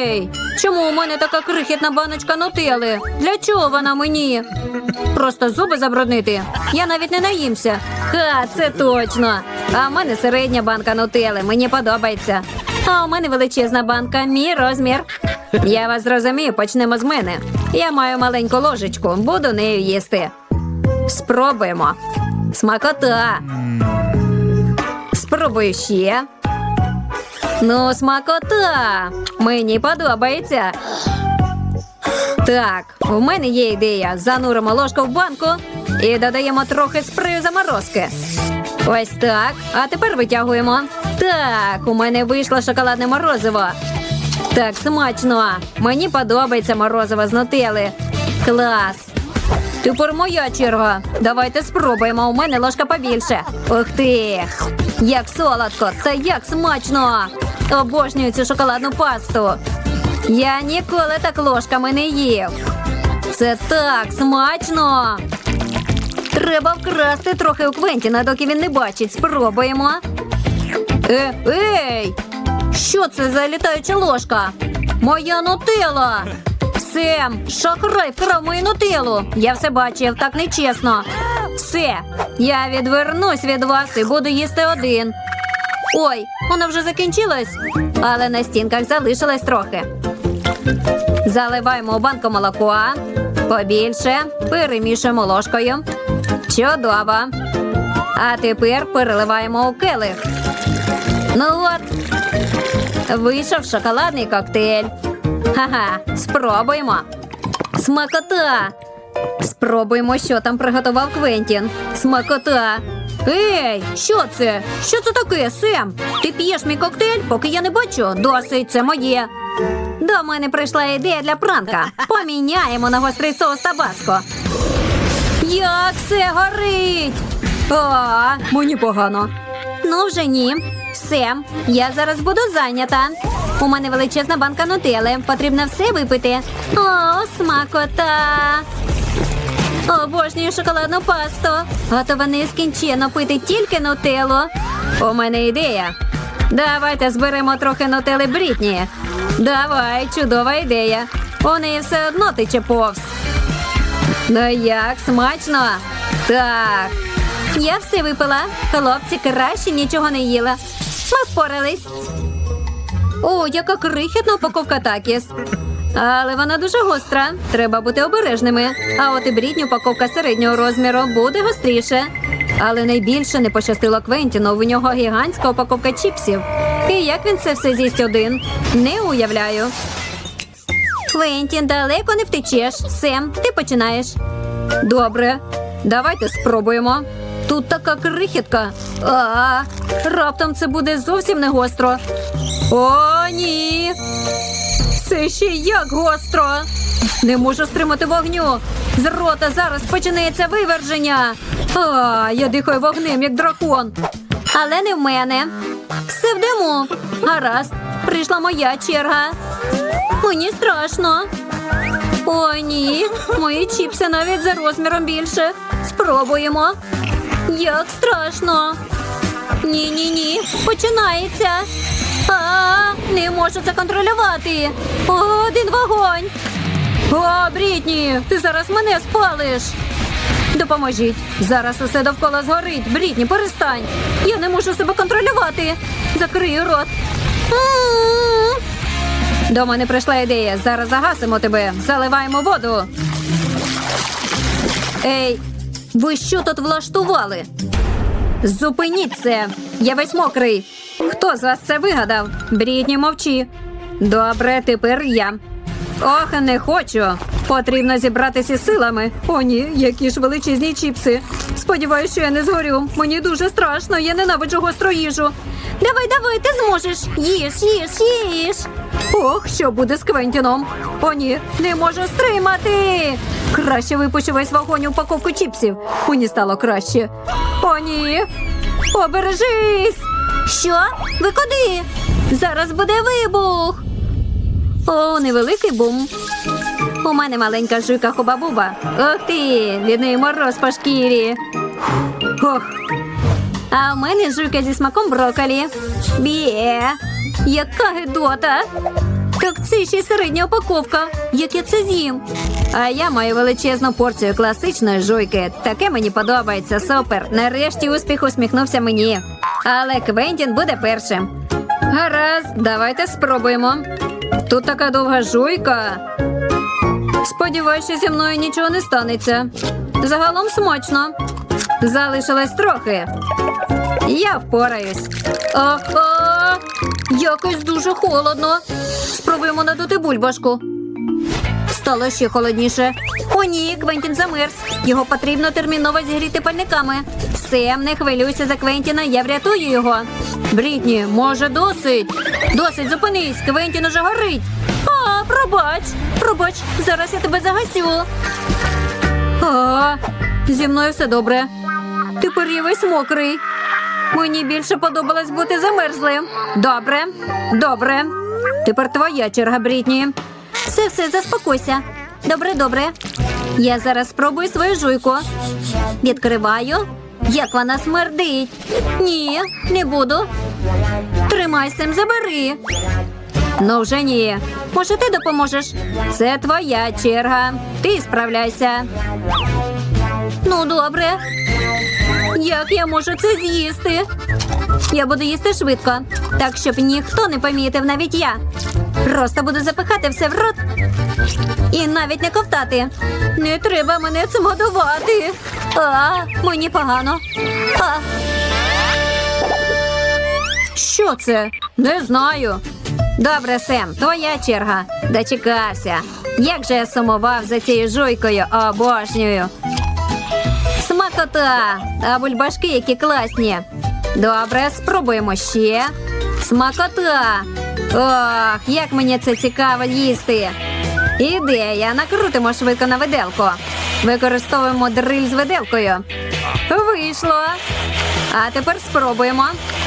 Ей, чому у мене така крихітна баночка нутели? Для чого вона мені? Просто зуби забруднити. Я навіть не наїмся. Ха, це точно. А в мене середня банка нутели. Мені подобається. А у мене величезна банка, мій розмір. Я вас зрозумію, почнемо з мене. Я маю маленьку ложечку, буду нею їсти. Спробуємо. Смакота. Спробую ще. Ну, смакота. Мені подобається. Так, у мене є ідея. Зануримо ложку в банку і додаємо трохи спрею заморозки. Ось так. А тепер витягуємо. Так, у мене вийшло шоколадне морозиво. Так, смачно. Мені подобається морозиво з нутели. Клас. Тепер моя черга. Давайте спробуємо. У мене ложка побільше. Ух ти! Як солодко та як смачно! Обожнюю цю шоколадну пасту. Я ніколи так ложками не їв. Це так смачно. Треба вкрасти трохи у Квентіна, доки він не бачить. Спробуємо. Е, ей! Що це за літаюча ложка? Моя нутела! Сем, шахрай вкрав мою нутелу. Я все бачив, так нечесно. Все, я відвернусь від вас і буду їсти один. Ой, вона вже закінчилась, але на стінках залишилось трохи. Заливаємо у банку молоко. Побільше. Перемішуємо ложкою. Чудово. А тепер переливаємо у келих. Ну от. Вийшов шоколадний коктейль. Ха-ха, спробуємо. Смакота. Спробуємо, що там приготував Квентін. Смакота. Ей, що це? Що це таке, Сем? Ти п'єш мій коктейль, поки я не бачу. Досить, це моє. До мене прийшла ідея для пранка. Поміняємо на гострий соус табаско. Як це горить? А, мені погано. Ну, вже ні. Сем, я зараз буду зайнята. У мене величезна банка нутели. Потрібно все випити. О, смакота. Обожнюю шоколадну пасту. Готова нескінченно пити тільки нутеллу. У мене ідея. Давайте зберемо трохи нутели Брітні. Давай, чудова ідея. У неї все одно тече повз. Ну як смачно? Так. Я все випила. Хлопці краще нічого не їла. Ми впорались. О, яка крихітна упаковка такіс. Але вона дуже гостра. Треба бути обережними. А от і брітня упаковка середнього розміру буде гостріше. Але найбільше не пощастило Квентіну. В нього гігантська упаковка чіпсів. І як він це все з'їсть один? Не уявляю. Квентін, далеко не втечеш. Сем, ти починаєш. Добре, давайте спробуємо. Тут така крихітка. А, раптом це буде зовсім не гостро. О, ні. Це ще як гостро. Не можу стримати вогню. З рота зараз починається виверження. А, я дихаю вогнем, як дракон. Але не в мене. Все в диму. Гаразд, прийшла моя черга. Мені страшно. О, ні. Мої чіпси навіть за розміром більше. Спробуємо. Як страшно. Ні, ні, ні. Починається. А, не можу це контролювати. Один вогонь. О, Брітні, ти зараз мене спалиш. Допоможіть. Зараз усе довкола згорить. Брітні, перестань. Я не можу себе контролювати. Закрию рот. М-м-м. До мене прийшла ідея. Зараз загасимо тебе. Заливаємо воду. Ей, ви що тут влаштували? Зупиніть це! Я весь мокрий. Хто з вас це вигадав? Брідні, мовчи. Добре, тепер я. Ох, не хочу. Потрібно зібратися силами. О, ні, які ж величезні чіпси. Сподіваюсь, що я не згорю. Мені дуже страшно, я ненавиджу гостру їжу. Давай, давай, ти зможеш. Їж, їж, їж. Ох, що буде з Квентіном? О, ні, не можу стримати. Краще випущу весь вогонь упаковку чіпсів. Мені стало краще. О, ні. Обережись. Що? Ви куди? Зараз буде вибух. О, невеликий бум. У мене маленька жуйка хуба-буба. Ох ти, від неї мороз по шкірі. Ох. А у мене жуйка зі смаком броколі. Бє. Яка гидота. Так це ще й середня упаковка. Як я це з'їм? А я маю величезну порцію класичної жуйки. Таке мені подобається. Супер. Нарешті успіх усміхнувся мені. Але Квентін буде першим. Гаразд, давайте спробуємо. Тут така довга жуйка. Сподіваюсь, що зі мною нічого не станеться. Загалом смачно. Залишилось трохи. Я впораюсь. Ага, якось дуже холодно. Спробуємо надути бульбашку. Стало ще холодніше. О, ні, Квентін замерз. Його потрібно терміново зігріти пальниками. Сем, не хвилюйся за Квентіна, я врятую його. Брітні, може, досить. Досить, зупинись, Квентін уже горить. А, пробач, пробач, зараз я тебе загасю. А, зі мною все добре. Тепер я весь мокрий. Мені більше подобалось бути замерзлим. Добре, добре. Тепер твоя черга, Брітні. Все, все, заспокойся. Добре, добре. Я зараз спробую свою жуйку. Відкриваю. Як вона смердить. Ні, не буду. Тримай Сем, забери. Ну вже ні. Може, ти допоможеш? Це твоя черга. Ти справляйся. Ну, добре. Як я можу це з'їсти? Я буду їсти швидко, так щоб ніхто не помітив, навіть я. Просто буду запихати все в рот і навіть не ковтати. Не треба мене цим годувати. А, мені погано. А. Що це? Не знаю. Добре, Сем, твоя черга. Дочекався. Як же я сумував за цією жуйкою, обожнюю. Смакота! А бульбашки які класні. Добре, спробуємо ще. Смакота! Ох, як мені це цікаво їсти. Ідея, накрутимо швидко на виделку. Використовуємо дриль з виделкою. Вийшло. А тепер спробуємо.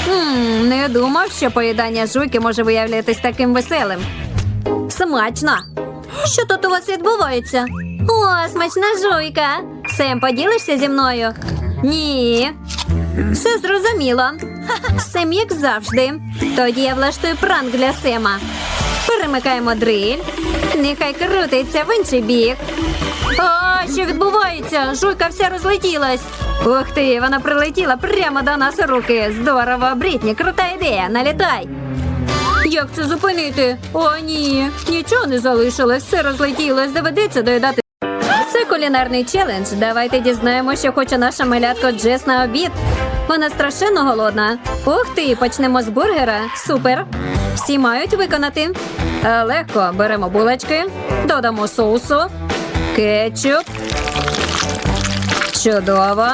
м не думав, що поїдання жуйки може виявлятись таким веселим. Смачно. Що тут у вас відбувається? О, смачна жуйка. Сем, поділишся зі мною? Ні. Все зрозуміло. Сем, як завжди. Тоді я влаштую пранк для Сема. Перемикаємо дриль. Нехай крутиться в інший бік. А, що відбувається? Жуйка вся розлетілась. Ух ти, вона прилетіла прямо до нас у руки. Здорово, Брітні, крута ідея. Налітай. Як це зупинити? О, ні, нічого не залишилось, все розлетілось, доведеться доїдати. Кулінарний челендж. Давайте дізнаємося, що хоче наша малятко Джес на обід. Вона страшенно голодна. Ух ти, почнемо з бургера. Супер. Всі мають виконати. Е, легко беремо булочки, додамо соусу, кетчуп. Чудово.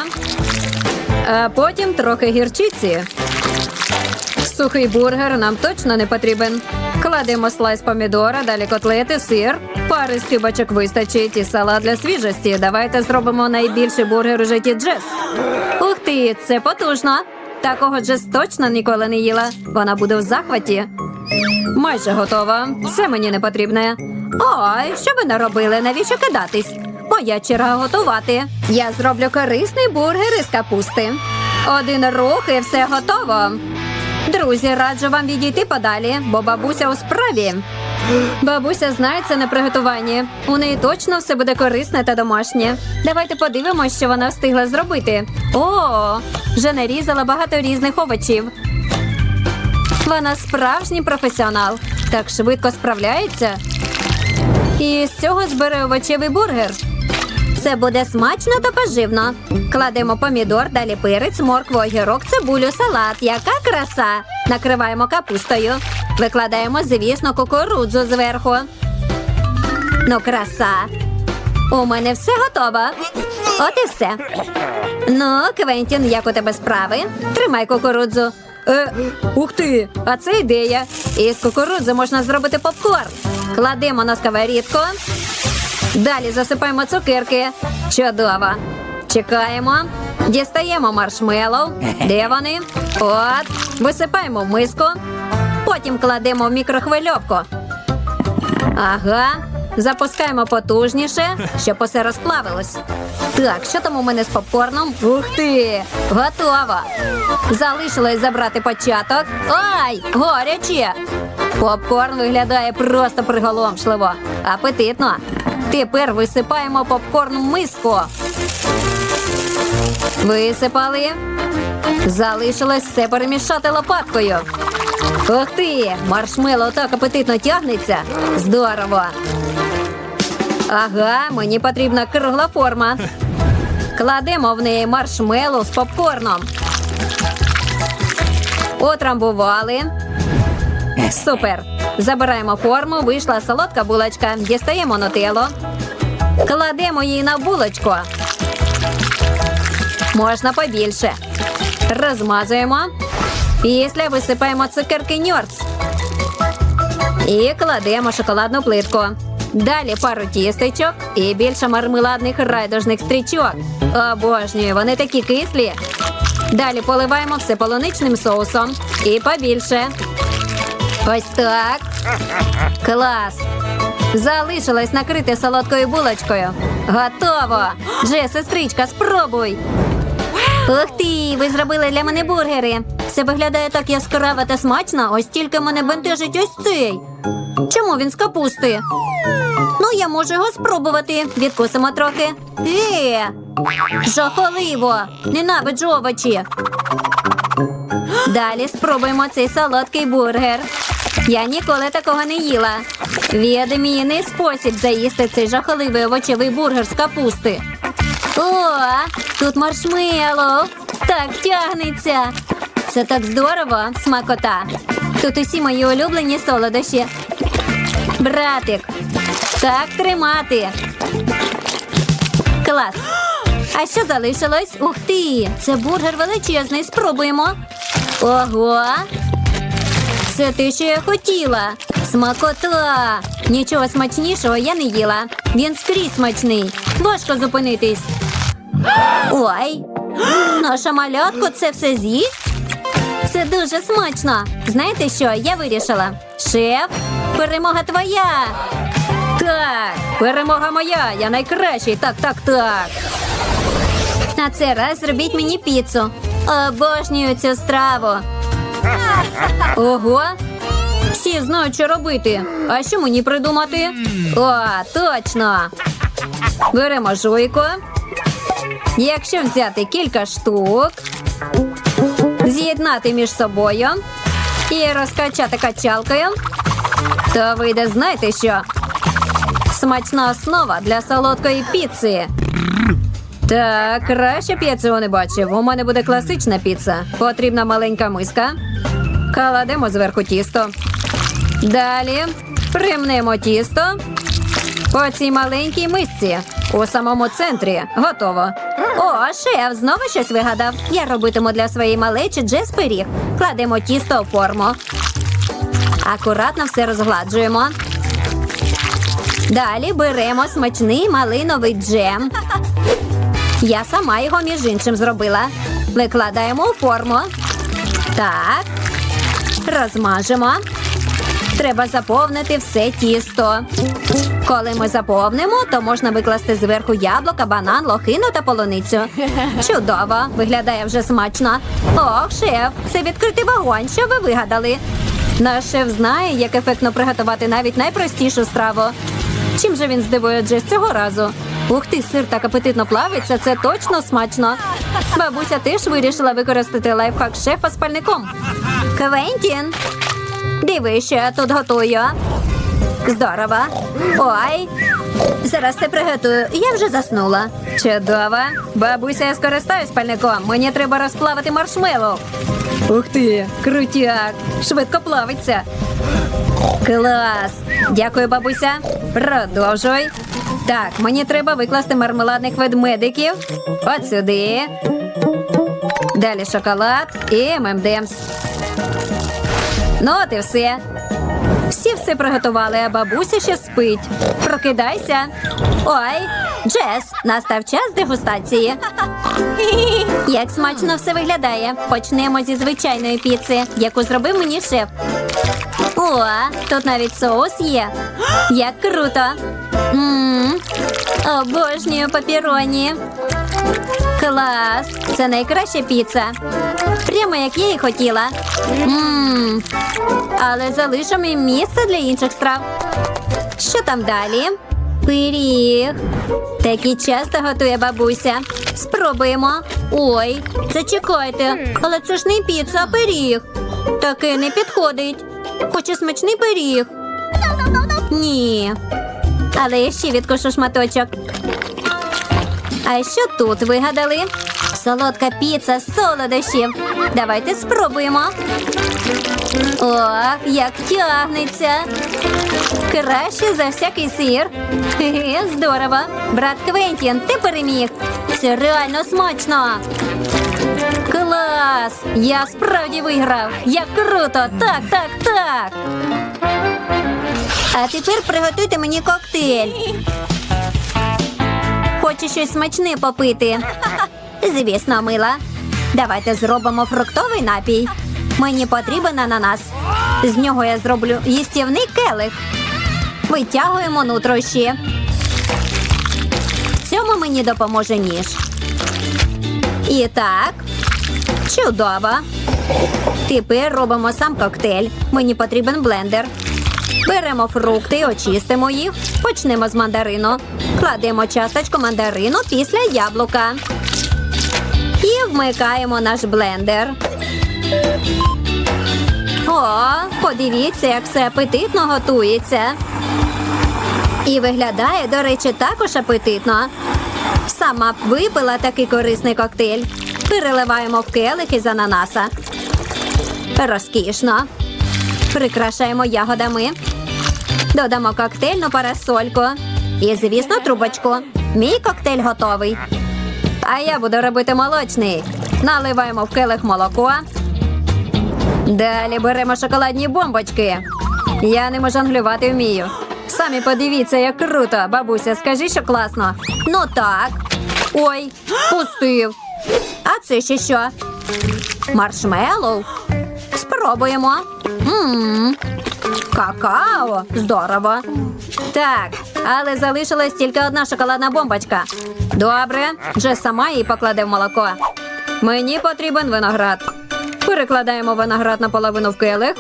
А потім трохи гірчиці. Сухий бургер нам точно не потрібен. Кладемо слайс помідора, далі котлети, сир. Пари скибочок вистачить і салат для свіжості. Давайте зробимо найбільший бургер у житті Джес. Ух ти, це потужно. Такого Джес точно ніколи не їла. Вона буде в захваті. Майже готова. Це мені не потрібне. Ой, що ви наробили? Навіщо кидатись? Моя черга готувати. Я зроблю корисний бургер із капусти. Один рух і все готово. Друзі, раджу вам відійти подалі, бо бабуся у справі. Бабуся знається на приготуванні. У неї точно все буде корисне та домашнє. Давайте подивимося, що вона встигла зробити. О, вже нарізала багато різних овочів. Вона справжній професіонал. Так швидко справляється. І з цього збере овочевий бургер. Це буде смачно та поживно. Кладемо помідор, далі перець, моркву, огірок, цибулю, салат. Яка краса! Накриваємо капустою. Викладаємо, звісно, кукурудзу зверху. Ну, краса. У мене все готово. От і все. Ну, Квентін, як у тебе справи? Тримай кукурудзу. Е, ух ти! А це ідея. Із кукурудзи можна зробити попкорн. Кладемо на сковорідку. Далі засипаємо цукерки. Чудово. Чекаємо. Дістаємо маршмеллоу. Де вони? От. Висипаємо в миску. Потім кладемо в мікрохвильовку. Ага. Запускаємо потужніше, щоб усе розплавилось. Так, що там у мене з попкорном? Ух ти! Готово! Залишилось забрати початок. Ай! Горяче! Попкорн виглядає просто приголомшливо. Апетитно. Тепер висипаємо попкорн в миску. Висипали. Залишилось все перемішати лопаткою. Ух ти! Маршмело так апетитно тягнеться. Здорово. Ага, мені потрібна кругла форма. Кладемо в неї маршмеллоу з попкорном. Отрамбували. Супер. Забираємо форму, вийшла солодка булочка. Дістаємо нутеллу. Кладемо її на булочку. Можна побільше. Розмазуємо. Після висипаємо цукерки ньорц. І кладемо шоколадну плитку. Далі пару тістечок і більше мармеладних райдужних стрічок. Обожнюю, вони такі кислі. Далі поливаємо все полуничним соусом. І побільше. Ось так. Клас. Залишилось накрити солодкою булочкою. Готово. Дже, сестричка, спробуй. Ух ти, ви зробили для мене бургери. Це виглядає так яскраво та смачно, ось тільки мене бентежить ось цей. Чому він з капусти? Ну, я можу його спробувати. Відкусимо трохи. Е, жахливо. Ненавиджу овочі. Далі спробуємо цей солодкий бургер. Я ніколи такого не їла. Відмінний спосіб заїсти цей жахливий овочевий бургер з капусти. О, тут маршмеллоу. Так тягнеться. Це так здорово, смакота. Тут усі мої улюблені солодощі. Братик, так тримати. Клас. А що залишилось? Ух ти! Це бургер величезний. Спробуємо. Ого. Це те, що я хотіла. Смакота. Нічого смачнішого я не їла. Він скрізь смачний. Важко зупинитись. Ой, наша малятко це все з'їсть? Це дуже смачно. Знаєте що? Я вирішила. Шеф, перемога твоя. Так, перемога моя. Я найкращий. Так, так, так. На цей раз зробіть мені піцу. Обожнюю цю страву. Ого. Всі знають, що робити. А що мені придумати? О, точно. Беремо жуйку. Якщо взяти кілька штук, з'єднати між собою і розкачати качалкою, то вийде, знаєте що? Смачна основа для солодкої піци. Так, краще б я цього не бачив. У мене буде класична піца. Потрібна маленька миска. Кладемо зверху тісто. Далі примнемо тісто по цій маленькій мисці у самому центрі. Готово. О, шеф, знову щось вигадав. Я робитиму для своєї малечі джес пиріг. Кладемо тісто у форму. Акуратно все розгладжуємо. Далі беремо смачний малиновий джем. Я сама його між іншим зробила. Викладаємо у форму. Так. Розмажемо. Треба заповнити все тісто. Коли ми заповнимо, то можна викласти зверху яблука, банан, лохину та полуницю. Чудово, виглядає вже смачно. Ох, шеф, це відкритий вогонь. Що ви вигадали? Наш шеф знає, як ефектно приготувати навіть найпростішу страву. Чим же він здивує Джес цього разу? Ух ти, сир так апетитно плавиться, це точно смачно. Бабуся теж вирішила використати лайфхак шефа з пальником. Квентін, диви, я тут готую. Здорово. Ой. Зараз це приготую. Я вже заснула. Чудово. Бабуся, я скористаюсь пальником. Мені треба розплавити маршмеллоу. Ух ти, крутяк. Швидко плавиться. Клас! Дякую, бабуся. Продовжуй. Так, мені треба викласти мармеладних ведмедиків. От сюди. Далі шоколад і ММДМС. Ну, от і все. Всі все приготували, а бабуся ще спить. Прокидайся. Ой, Джес, настав час дегустації. Як смачно все виглядає. Почнемо зі звичайної піци, яку зробив мені шеф. О, тут навіть соус є. Як круто. Ммм, Обожнюю папіроні. Клас! Це найкраща піца. Прямо як я і хотіла. Ммм, але залишимо їм місце для інших страв. Що там далі? Пиріг. Такий часто готує бабуся. Спробуємо. Ой, зачекайте, але це ж не піца, а пиріг. Таке не підходить. Хочу смачний пиріг. Ні. Але я ще відкушу шматочок. А що тут вигадали? Солодка піца з солодощів. Давайте спробуємо. Ох, як тягнеться. Краще за всякий сир. Хе-хе, здорово. Брат Квентін, ти переміг. Це реально смачно. Клас! Я справді виграв. Як круто! Так, так, так. А тепер приготуйте мені коктейль. Хочу щось смачне попити. Звісно, мила. Давайте зробимо фруктовий напій. Мені потрібен ананас. З нього я зроблю їстівний келих. Витягуємо нутрощі. В цьому мені допоможе ніж. І так. Чудово. Тепер робимо сам коктейль. Мені потрібен блендер. Беремо фрукти, очистимо їх. Почнемо з мандарину. Кладемо часточку мандарину після яблука. І вмикаємо наш блендер. О, подивіться, як все апетитно готується. І виглядає, до речі, також апетитно. Сама б випила такий корисний коктейль. Переливаємо в келихи з ананаса. Розкішно. Прикрашаємо ягодами. Додамо коктейльну парасольку. І, звісно, трубочку. Мій коктейль готовий. А я буду робити молочний. Наливаємо в келих молоко. Далі беремо шоколадні бомбочки. Я ними жонглювати вмію. Самі подивіться, як круто. Бабуся, скажи, що класно. Ну так. Ой, пустив. А це ще що? Маршмеллоу? Спробуємо. Мм, какао. Здорово. Так, але залишилась тільки одна шоколадна бомбочка. Добре, вже сама її покладе в молоко. Мені потрібен виноград. Перекладаємо виноград наполовину в келих.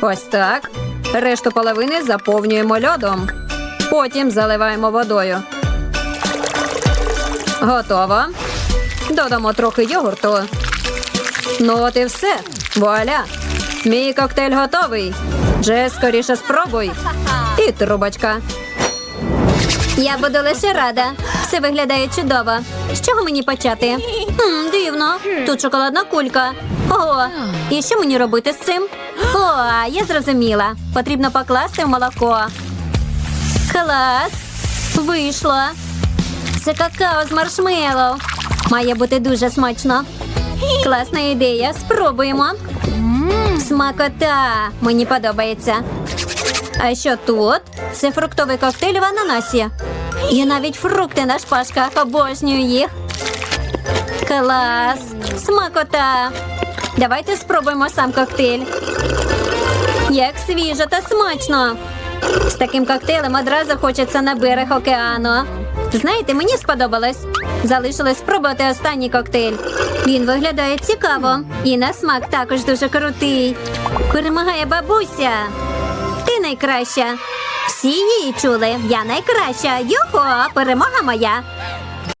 Ось так. Решту половини заповнюємо льодом. Потім заливаємо водою. Готово. Додамо трохи йогурту. Ну от і все. Вуаля. Мій коктейль готовий. Джес, скоріше спробуй. І трубочка. Я буду лише рада. Все виглядає чудово. З чого мені почати? Хм, дивно. Тут шоколадна кулька. Ого, і що мені робити з цим? О, я зрозуміла. Потрібно покласти в молоко. Клас. Вийшло. Це какао з маршмеллоу. Має бути дуже смачно. Класна ідея. Спробуємо. Смакота. Мені подобається. А що тут? Це фруктовий коктейль в ананасі. І навіть фрукти на шпажках обожнюю їх. Клас! Смакота! Давайте спробуємо сам коктейль. Як свіжо та смачно. З таким коктейлем одразу хочеться на берег океану. Знаєте, мені сподобалось. Залишилось спробувати останній коктейль. Він виглядає цікаво. І на смак також дуже крутий. Перемагає бабуся. Ти найкраща. Всі її чули. Я найкраща. Його, перемога моя.